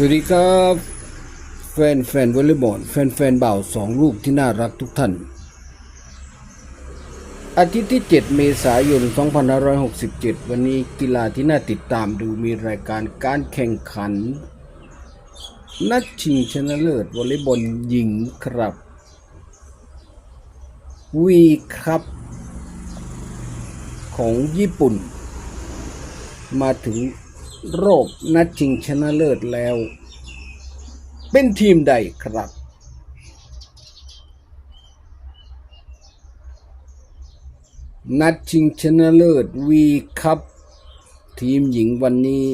สวัสดีครับ แฟนแฟนวอลเลย์บอลแฟนแฟนบ่าวสองลูกที่น่ารักทุกท่าน อาทิตย์ที่ 7 เมษายน 2567 วันนี้กีฬาที่น่าติดตามดูมีรายการการแข่งขัน นัดชิงชนะเลิศวอลเลย์บอลหญิงครับ วีครับ ของญี่ปุ่น มาถึง รอบนัดชิงชนะเลิศแล้ว เป็นทีมใดครับ นัดชิงชนะเลิศวีคัพทีมหญิงวันนี้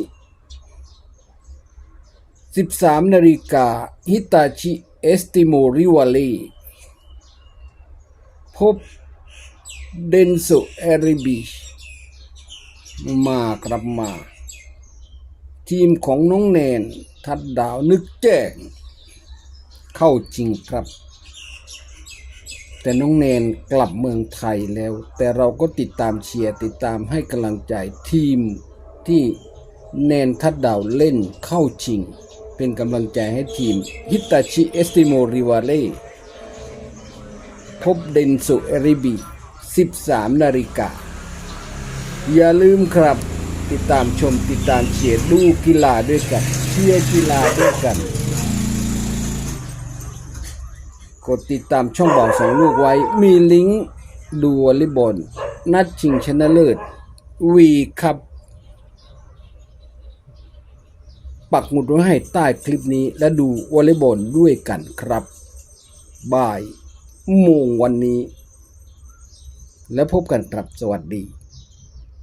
13 นาฬิกาฮิตาชิเอสติโมริวาลีพบเดนโซเอริบิมากลับมา ทีมของน้องแนน ทัดดาวนึกแจ้ง เข้าจริงครับ แต่น้องแนนกลับเมืองไทยแล้ว แต่เราก็ติดตามเชียร์ติดตามให้กำลังใจทีมที่แนนทัดดาวเล่นเข้าจริง เป็นกำลังใจให้ทีมฮิตาชิเอสติโมริวาเล่พบเดนสุเอริบี 13 นาฬิกา อย่าลืมครับ ติดตามชมติดตามเชียร์ดูกีฬาด้วยกันเชียร์กีฬาด้วยกัน กดติดตามช่องบอกสองลูกไว้ มีลิงก์ดูวอลเลย์บอลนัดชิงชนะเลิศวีครับปักหมุดไว้ให้ใต้คลิปนี้และดูวอลเลย์บอลด้วยกันครับบ่ายโมงวันนี้ แล้วพบกันครับสวัสดี